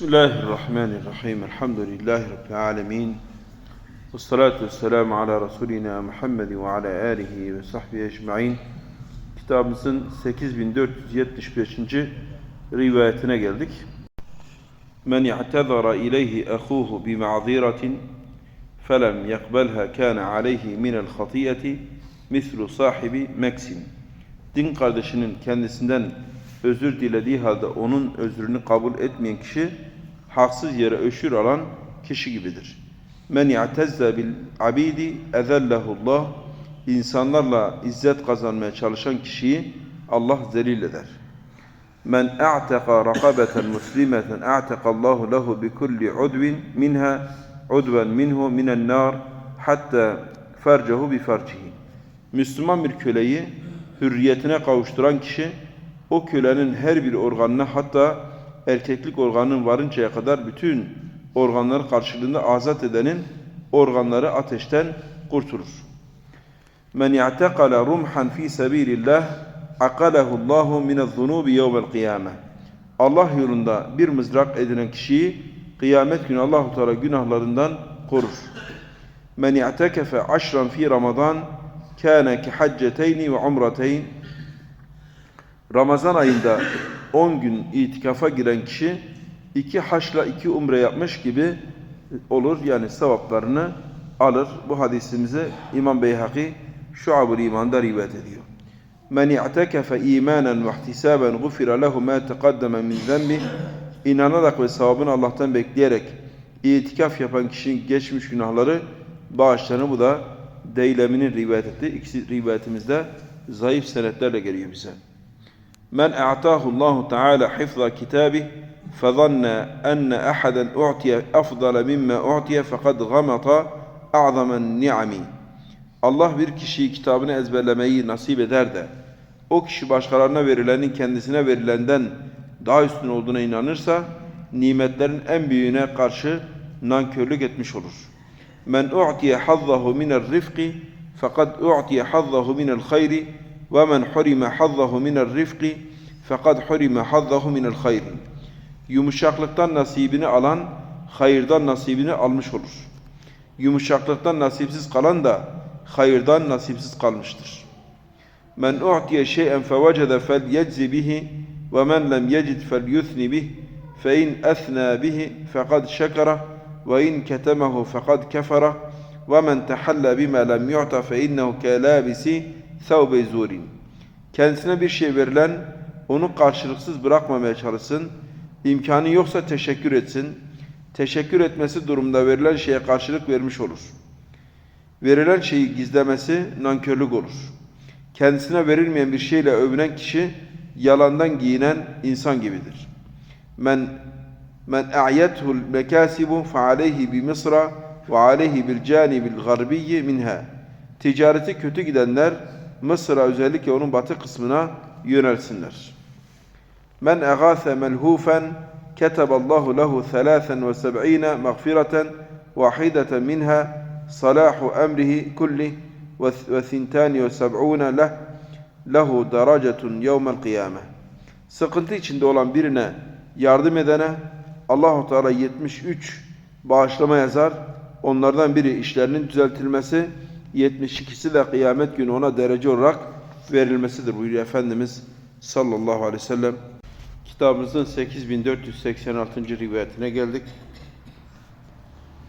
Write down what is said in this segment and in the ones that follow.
Bismillahirrahmanirrahim. Elhamdülillahi Rabbil alemin. Ve salatu ve selamu ala Resulina Muhammed ve ala alihi ve sahbihi ecma'in. Kitabımızın 8475. rivayetine geldik. Men i'tezara ileyhi ahuhu bi ma'ziratin felem yakbelha kana aleyhi minel hatiyeti mislu sahibi meksin. Din kardeşinin kendisinden özür dilediği halde onun özrünü kabul etmeyen kişi haksız yere öşür alan kişi gibidir. Men ya'tezze bil abidi ezellehullah insanlarla izzet kazanmaya çalışan kişiyi Allah zelil eder. Men a'taka rakabeten muslimeten a'takallahu lehu bi kulli udvin minha udven minhu minen nar hatta fercehu bi fercihi. Müslüman bir köleyi hürriyetine kavuşturan kişi o kölenin her bir organına hatta erkeklik organının varıncaya kadar bütün organları karşılığında azat edenin organları ateşten kurtulur. Men ya'tekala rumhan fi sabilillah akalehu Allahu min az-zunubi yevmel kıyame. Allah yolunda bir mızrak edinen kişiyi kıyamet günü Allahu Teala günahlarından korur. Men ya'tekefe aşran fi Ramazan kana ki hacceteyni ve umreteyn Ramazan ayında 10 gün itikafa giren kişi iki haçla iki umre yapmış gibi olur. Yani sevaplarını alır. Bu hadisimize İmam Beyhaki Şuab-ı İman'da rivayet ediyor. Men i'tekefe imanen ve ihtisaben gufira lehu ma teqaddeme min zenbi inanarak ve sevabını Allah'tan bekleyerek itikaf yapan kişinin geçmiş günahları bağışlanır. Bu da Deyleminin rivayet ettiği. İkisi rivayetimizde zayıf senetlerle geliyor bize. من أعطاه الله تعالى حفظ كتابه فظن أن أحدا أعطي أفضل مما أعطي فقد غمط أعظم النعم Allah bir kişiyi kitabını ezberlemeyi nasip eder de o kişi başkalarına verilenin kendisine verilenden daha üstün olduğuna inanırsa nimetlerin en büyüğüne karşı nankörlük etmiş olur. Men u'tiye hazzahu minel rifqi fakat u'tiye hazzahu minel hayri men hurime hazzahu minel rifqi fakat hurime hazzahu minel hayri. Yumuşaklıktan nasibini alan hayırdan nasibini almış olur. Yumuşaklıktan nasipsiz kalan da hayırdan nasipsiz kalmıştır. Men u'tiye şey'en fevecede felyeczi bihi ve men lem yecid felyuthni bih fe in athna bihi fekad şekara ve in ketemehu fekad kefara ve men tehalla bima lem yu'ta fe innehu kelabisi thawbe zurin. Kendisine bir şey verilen onu karşılıksız bırakmamaya çalışsın. İmkanı yoksa teşekkür etsin. Teşekkür etmesi durumda verilen şeye karşılık vermiş olur. Verilen şeyi gizlemesi nankörlük olur. Kendisine verilmeyen bir şeyle övünen kişi yalandan giyinen insan gibidir. Men men a'yethu'l mekasibu fa aleyhi bi Mısra ve aleyhi bil canibil garbiyyi minha. Ticareti kötü gidenler Mısır'a özellikle onun batı kısmına yönelsinler. Men egâse melhûfen keteballahu lehu 73 mağfireten vahideten minha salahu emrihi kulli ve thintani ve seb'ûne leh lehu derecetun yevmel kıyame. Sıkıntı içinde olan birine yardım edene Allahu Teala 73 bağışlama yazar. Onlardan biri işlerinin düzeltilmesi, 72'si de kıyamet günü ona derece olarak verilmesidir buyuruyor Efendimiz sallallahu aleyhi ve sellem. Kitabımızın 8486. rivayetine geldik.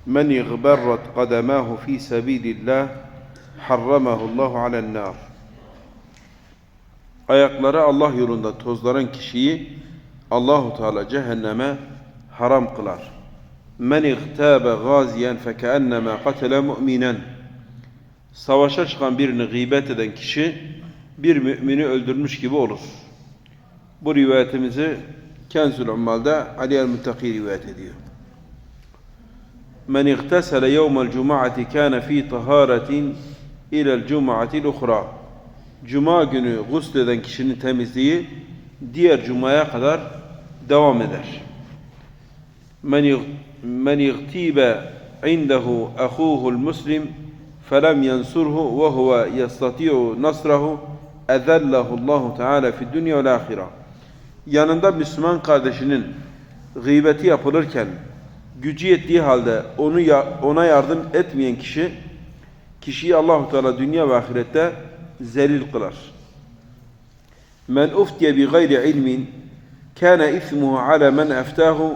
Men igberrat kademahu fi sabilillah harramahu Allahu alen nar. Ayakları Allah yolunda tozlanan kişiyi Allahu Teala cehenneme haram kılar. Men igtabe gaziyen fekennema katele mu'minen. Savaşa çıkan birini gıybet eden kişi bir mümini öldürmüş gibi olur. Bu rivayetimizi Kenzül Ummal'da Ali el-Muttaki rivayet ediyor. Men igtesele yevmel cuma'ati kana fi taharetin ilel cuma'atil ukhra. Cuma günü gusleden kişinin temizliği diğer cumaya kadar devam eder. Men igtibe indehu ahuhu'l muslim ve huve yastati'u nasrahu ezellahu Allahu Teala fi dünya ve ahire. Yanında Müslüman kardeşinin gıybeti yapılırken gücü yettiği halde onu ya- ona yardım etmeyen kişi kişiyi Allahu Teala dünya ve ahirette zelil kılar. Men uftiye bi gayri ilmin kana ismuhu ala men eftahu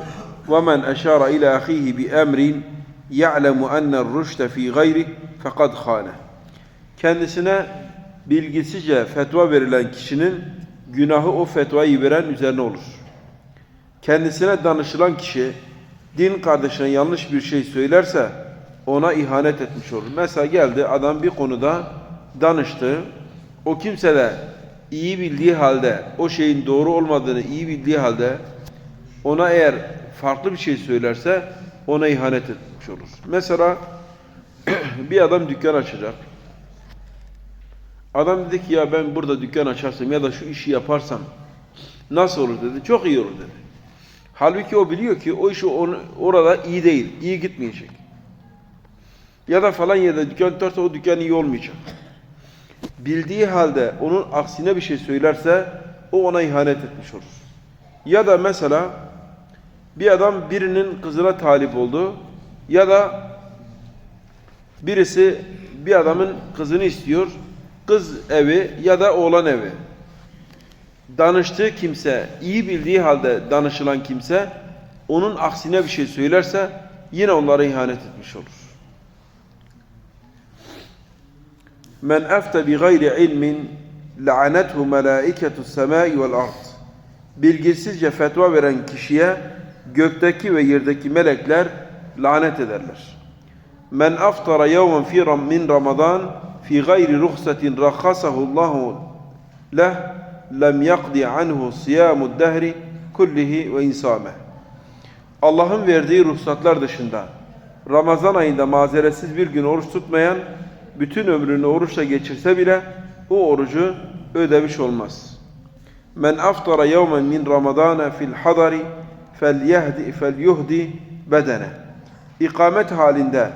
ve men eşara ila ahihi bi emrin ya'lemu enne rüşte fi gayri fekad khane. Kendisine bilgisizce fetva verilen kişinin günahı o fetvayı veren üzerine olur. Kendisine danışılan kişi din kardeşine yanlış bir şey söylerse ona ihanet etmiş olur. Mesela geldi adam bir konuda danıştı. O kimse de iyi bildiği halde o şeyin doğru olmadığını iyi bildiği halde ona eğer farklı bir şey söylerse ona ihanet etmiş olur. Mesela bir adam dükkan açacak. Adam dedi ki ya ben burada dükkan açarsam ya da şu işi yaparsam nasıl olur dedi. Çok iyi olur dedi. Halbuki o biliyor ki o iş onu, orada iyi değil, iyi gitmeyecek. Ya da falan yerde dükkan tutarsa o dükkan iyi olmayacak. Bildiği halde onun aksine bir şey söylerse o ona ihanet etmiş olur. Ya da mesela bir adam birinin kızına talip oldu ya da birisi bir adamın kızını istiyor. Kız evi ya da oğlan evi danıştığı kimse, iyi bildiği halde danışılan kimse, onun aksine bir şey söylerse yine onlara ihanet etmiş olur. Men efte bi gayri ilmin la'anethu melaiketu semai vel ard. Bilgisizce fetva veren kişiye gökteki ve yerdeki melekler lanet ederler. Men aftara yevmen fi ram- min Ramazan fi gayri ruhsatin rakhasahu Allahu leh lem yakdi anhu siyamu dehri kullihi ve insame. Allah'ın verdiği ruhsatlar dışında Ramazan ayında mazeretsiz bir gün oruç tutmayan bütün ömrünü oruçla geçirse bile o orucu ödemiş olmaz. Men aftara yevmen min Ramazana fil hadari felyehdi felyuhdi bedene. İkamet halinde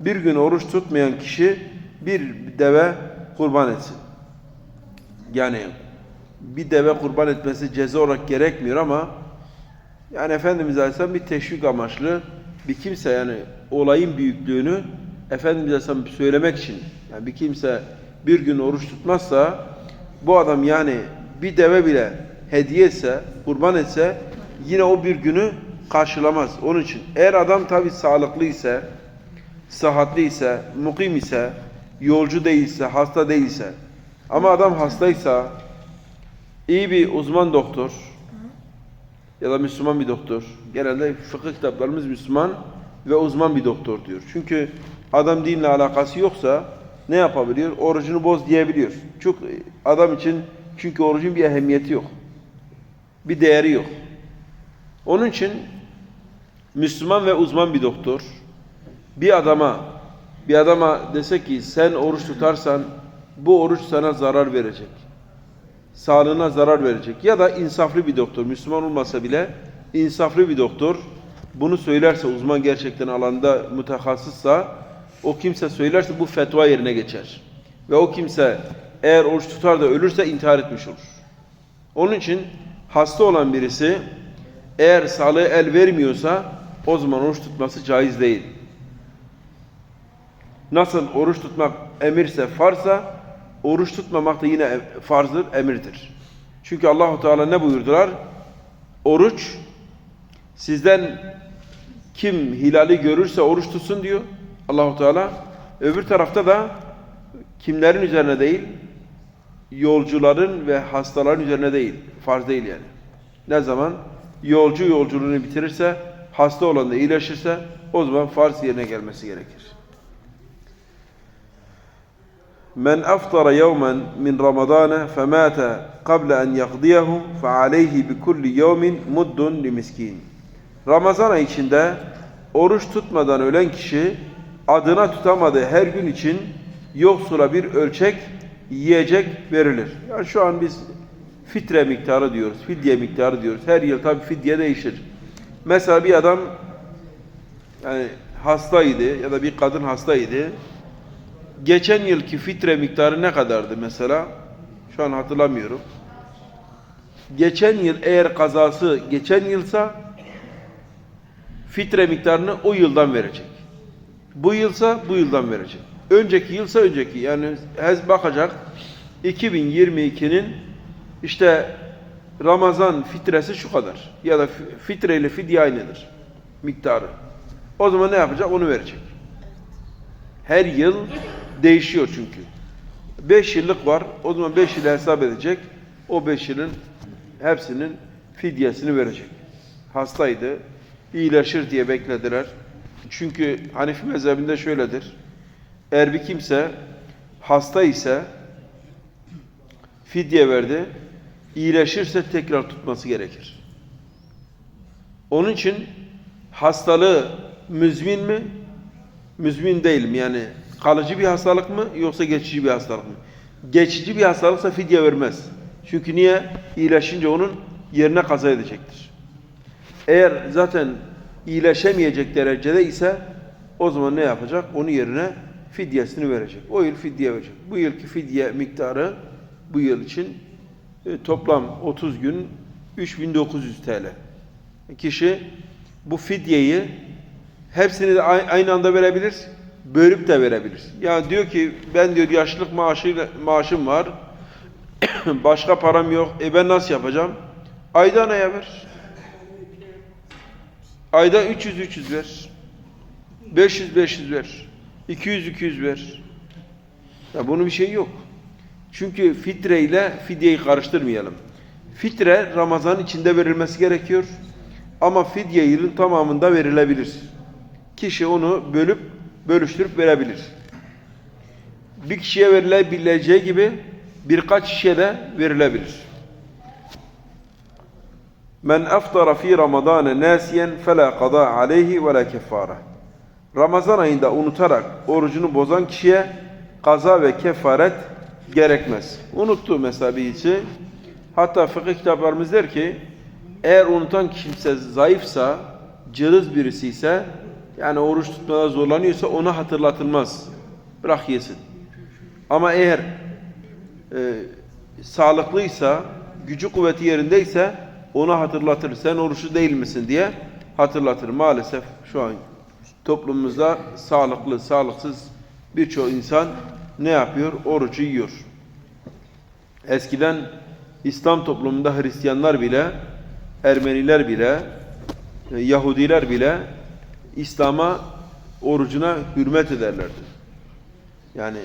bir gün oruç tutmayan kişi bir deve kurban etsin. Yani bir deve kurban etmesi ceza olarak gerekmiyor ama yani Efendimiz Aleyhisselam bir teşvik amaçlı bir kimse yani olayın büyüklüğünü Efendimiz Aleyhisselam söylemek için yani bir kimse bir gün oruç tutmazsa bu adam yani bir deve bile hediye etse, kurban etse yine o bir günü karşılamaz. Onun için eğer adam tabi sağlıklı ise, sıhhatli ise, mukim ise, yolcu değilse, hasta değilse ama adam hastaysa iyi bir uzman doktor ya da Müslüman bir doktor. Genelde fıkıh kitaplarımız Müslüman ve uzman bir doktor diyor. Çünkü adam dinle alakası yoksa ne yapabiliyor? Orucunu boz diyebiliyor. Çok adam için çünkü orucun bir ehemmiyeti yok. Bir değeri yok. Onun için Müslüman ve uzman bir doktor bir adama bir adama dese ki sen oruç tutarsan bu oruç sana zarar verecek sağlığına zarar verecek. Ya da insaflı bir doktor, Müslüman olmasa bile insaflı bir doktor bunu söylerse, uzman gerçekten alanda mütehassıssa o kimse söylerse bu fetva yerine geçer. Ve o kimse eğer oruç tutar da ölürse intihar etmiş olur. Onun için hasta olan birisi eğer sağlığı el vermiyorsa o zaman oruç tutması caiz değil. Nasıl oruç tutmak emirse farsa, oruç tutmamak da yine farzdır, emirdir. Çünkü Allahu Teala ne buyurdular? Oruç sizden kim hilali görürse oruç tutsun diyor Allahu Teala. Öbür tarafta da kimlerin üzerine değil? Yolcuların ve hastaların üzerine değil. Farz değil yani. Ne zaman? Yolcu yolculuğunu bitirirse, hasta olan da iyileşirse o zaman farz yerine gelmesi gerekir. Men aftara yevmen min ramadana femate kable en yakdiyahu fe aleyhi bi kulli yevmin muddun li miskin. Ramazan ayı içinde oruç tutmadan ölen kişi adına tutamadığı her gün için yoksula bir ölçek yiyecek verilir. Yani şu an biz fitre miktarı diyoruz, fidye miktarı diyoruz. Her yıl tabi fidye değişir. Mesela bir adam yani hastaydı ya da bir kadın hastaydı. Geçen yılki fitre miktarı ne kadardı mesela? Şu an hatırlamıyorum. Geçen yıl eğer kazası geçen yılsa fitre miktarını o yıldan verecek. Bu yılsa bu yıldan verecek. Önceki yılsa önceki. Yani hez bakacak 2022'nin işte Ramazan fitresi şu kadar. Ya da fi- fitre ile fidye aynıdır. Miktarı. O zaman ne yapacak? Onu verecek. Her yıl değişiyor çünkü. 5 yıllık var. O zaman 5 yılı hesap edecek. O 5 yılın hepsinin fidyesini verecek. Hastaydı. iyileşir diye beklediler. Çünkü Hanefi mezhebinde şöyledir. Eğer bir kimse hasta ise fidye verdi. İyileşirse tekrar tutması gerekir. Onun için hastalığı müzmin mi? Müzmin değil mi? Yani kalıcı bir hastalık mı yoksa geçici bir hastalık mı? Geçici bir hastalıksa fidye vermez. Çünkü niye? İyileşince onun yerine kaza edecektir. Eğer zaten iyileşemeyecek derecede ise o zaman ne yapacak? Onun yerine fidyesini verecek. O yıl fidye verecek. Bu yılki fidye miktarı bu yıl için e, toplam 30 gün 3900 TL. Kişi bu fidyeyi hepsini de ay- aynı anda verebilir, bölüp de verebilir. Yani diyor ki ben diyor yaşlılık maaşıyla maaşım var. Başka param yok. E ben nasıl yapacağım? Aydan aya ver. Ayda 300 300 ver. 500 500 ver. 200 200 ver. Ya bunun bir şeyi yok. Çünkü fitre ile fidyeyi karıştırmayalım. Fitre Ramazan içinde verilmesi gerekiyor. Ama fidye yılın tamamında verilebilir. Kişi onu bölüp bölüştürüp verebilir. Bir kişiye verilebileceği gibi birkaç kişiye de verilebilir. Men aftara fi Ramazan nasiyen fela qada aleyhi ve la keffara. Ramazan ayında unutarak orucunu bozan kişiye kaza ve kefaret gerekmez. Unuttu mesela birisi. Hatta fıkıh kitaplarımız der ki eğer unutan kimse zayıfsa, cılız birisi ise yani oruç tutmada zorlanıyorsa ona hatırlatılmaz. Bırak yesin. Ama eğer e, sağlıklıysa, gücü kuvveti yerindeyse ona hatırlatır. Sen oruçlu değil misin diye hatırlatır. Maalesef şu an toplumumuzda sağlıklı, sağlıksız birçok insan ne yapıyor? Orucu yiyor. Eskiden İslam toplumunda Hristiyanlar bile, Ermeniler bile, e, Yahudiler bile İslam'a orucuna hürmet ederlerdi. Yani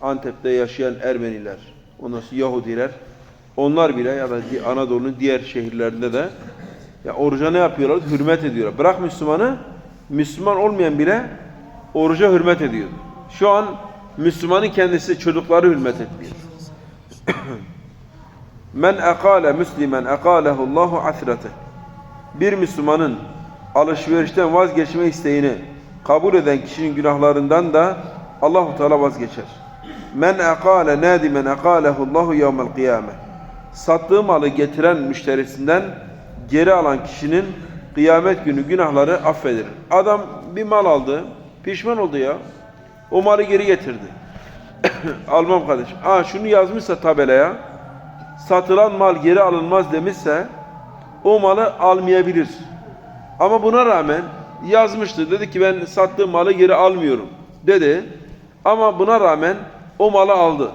Antep'te yaşayan Ermeniler, ondan sonra Yahudiler, onlar bile ya da Anadolu'nun diğer şehirlerinde de ya oruca ne yapıyorlar? Hürmet ediyorlar. Bırak Müslümanı, Müslüman olmayan bile oruca hürmet ediyor. Şu an Müslümanın kendisi çocukları hürmet etmiyor. Men ekale müslimen ekalehu Allahu asrate. Bir Müslümanın alışverişten vazgeçme isteğini kabul eden kişinin günahlarından da Allahu Teala vazgeçer. Men ekale nadimen ekalehu Allahu yevmel kıyame. Sattığı malı getiren müşterisinden geri alan kişinin kıyamet günü günahları affedilir. Adam bir mal aldı, pişman oldu ya. O malı geri getirdi. Almam kardeşim. Aa şunu yazmışsa tabelaya satılan mal geri alınmaz demişse o malı almayabilir. Ama buna rağmen yazmıştı. Dedi ki ben sattığım malı geri almıyorum dedi. Ama buna rağmen o malı aldı.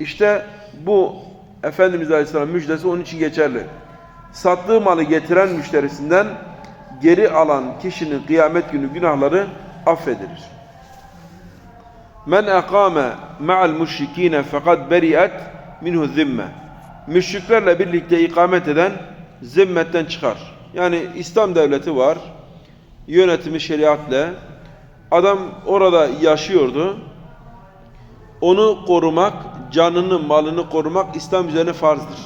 İşte bu Efendimiz Aleyhisselam müjdesi onun için geçerli. Sattığı malı getiren müşterisinden geri alan kişinin kıyamet günü günahları affedilir. Men ekame ma'al müşrikine fakat beri'et minhu zimme. Müşriklerle birlikte ikamet eden zimmetten çıkar. Yani İslam devleti var. Yönetimi şeriatla. Adam orada yaşıyordu. Onu korumak, canını, malını korumak İslam üzerine farzdır.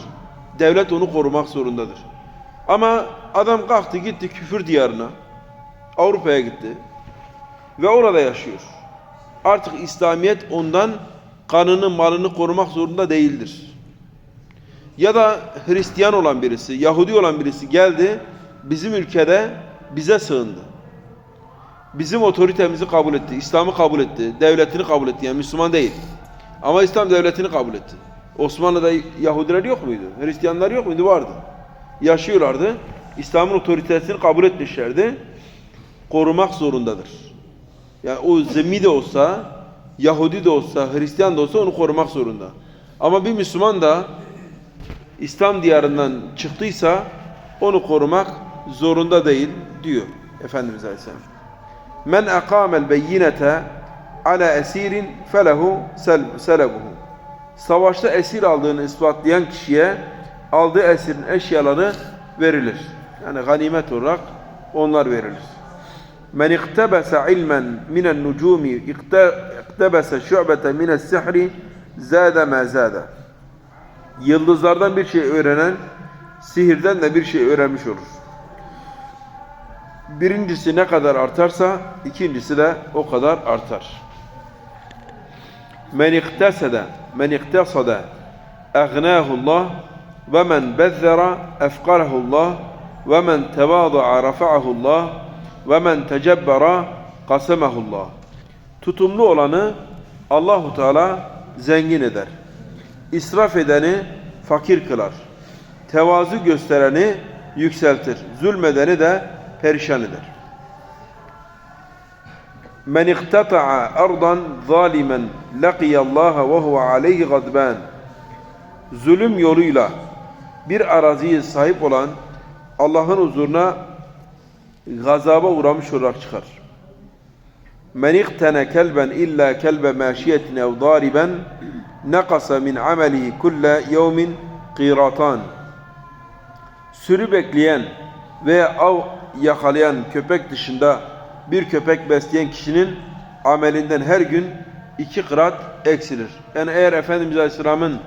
Devlet onu korumak zorundadır. Ama adam kalktı gitti küfür diyarına. Avrupa'ya gitti. Ve orada yaşıyor. Artık İslamiyet ondan kanını, malını korumak zorunda değildir. Ya da Hristiyan olan birisi, Yahudi olan birisi geldi, bizim ülkede bize sığındı. Bizim otoritemizi kabul etti, İslam'ı kabul etti, devletini kabul etti. Yani Müslüman değil. Ama İslam devletini kabul etti. Osmanlı'da Yahudiler yok muydu? Hristiyanlar yok muydu? Vardı. Yaşıyorlardı. İslam'ın otoritesini kabul etmişlerdi. korumak zorundadır. Yani o zimmi de olsa, Yahudi de olsa, Hristiyan da olsa onu korumak zorunda. Ama bir Müslüman da İslam diyarından çıktıysa onu korumak zorunda değil diyor Efendimiz Aleyhisselam. Men aqamel beyinete ala esirin felehu sel- selebuhu. Savaşta esir aldığını ispatlayan kişiye aldığı esirin eşyaları verilir. Yani ganimet olarak onlar verilir. Men iktebese ilmen minen nucumi iktebese şu'bete mines sihri zâde ma zâde. Yıldızlardan bir şey öğrenen sihirden de bir şey öğrenmiş olur. Birincisi ne kadar artarsa ikincisi de o kadar artar. Men iktesede men iktesada aghnahullah ve men bezzera efqarahullah ve men tevada'a rafa'ahullah ve men tecebbera kasemahullah. Tutumlu olanı Allahu Teala zengin eder. İsraf edeni fakir kılar. Tevazu göstereni yükseltir. Zulmedeni de perişan eder. Men iktata'a ardan zalimen laqiyallaha ve huve aleyhi gadban. Zulüm yoluyla bir araziye sahip olan Allah'ın huzuruna gazaba uğramış olarak çıkar. Men kelben illa kelbe maşiyetin ev dariben nakasa min amelihi kulle yevmin qiratan. Sürü bekleyen veya av yakalayan köpek dışında bir köpek besleyen kişinin amelinden her gün iki kırat eksilir. Yani eğer Efendimiz Aleyhisselam'ın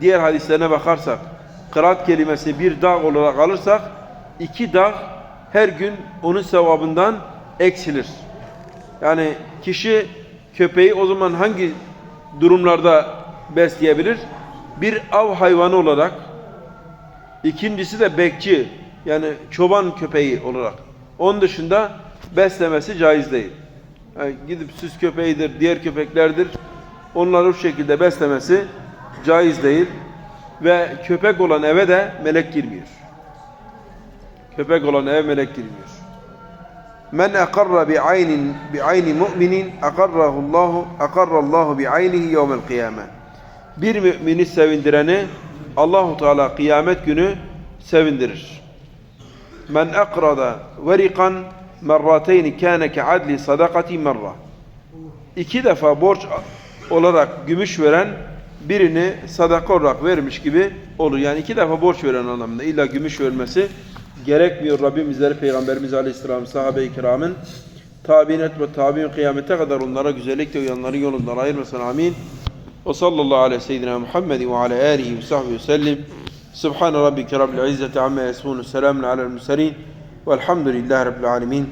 diğer hadislerine bakarsak kırat kelimesi bir dağ olarak alırsak iki dağ her gün onun sevabından eksilir. Yani kişi köpeği o zaman hangi durumlarda besleyebilir? Bir av hayvanı olarak, ikincisi de bekçi yani çoban köpeği olarak. Onun dışında beslemesi caiz değil. Yani gidip süs köpeğidir, diğer köpeklerdir. Onları o şekilde beslemesi caiz değil. Ve köpek olan eve de melek girmiyor. Köpek olan eve melek girmiyor. Men akarra bi aynin bi ayni mu'minin akarrahu Allahu akarrallahu bi aynihi yevmel kıyame. Bir mümini sevindireni Allahu Teala kıyamet günü sevindirir. Men akrada verikan merrateyni kâne ke adli sadakati merra. İki defa borç olarak gümüş veren birini sadaka olarak vermiş gibi olur. Yani iki defa borç veren anlamında. İlla gümüş vermesi gerekmiyor. Rabbim bizleri Peygamberimiz Aleyhisselam sahabe-i kiramın tabi'in et ve tabi'in kıyamete kadar onlara güzellikle uyanların yolundan ayırmasın. Amin. Ve sallallahu aleyhi ve seyyidina Muhammed ve ala alihi ve sahbihi ve sellim. Subhan rabbike rabbil izzeti amma yasifun. Selamun alel murselin. Velhamdülillahi rabbil alemin.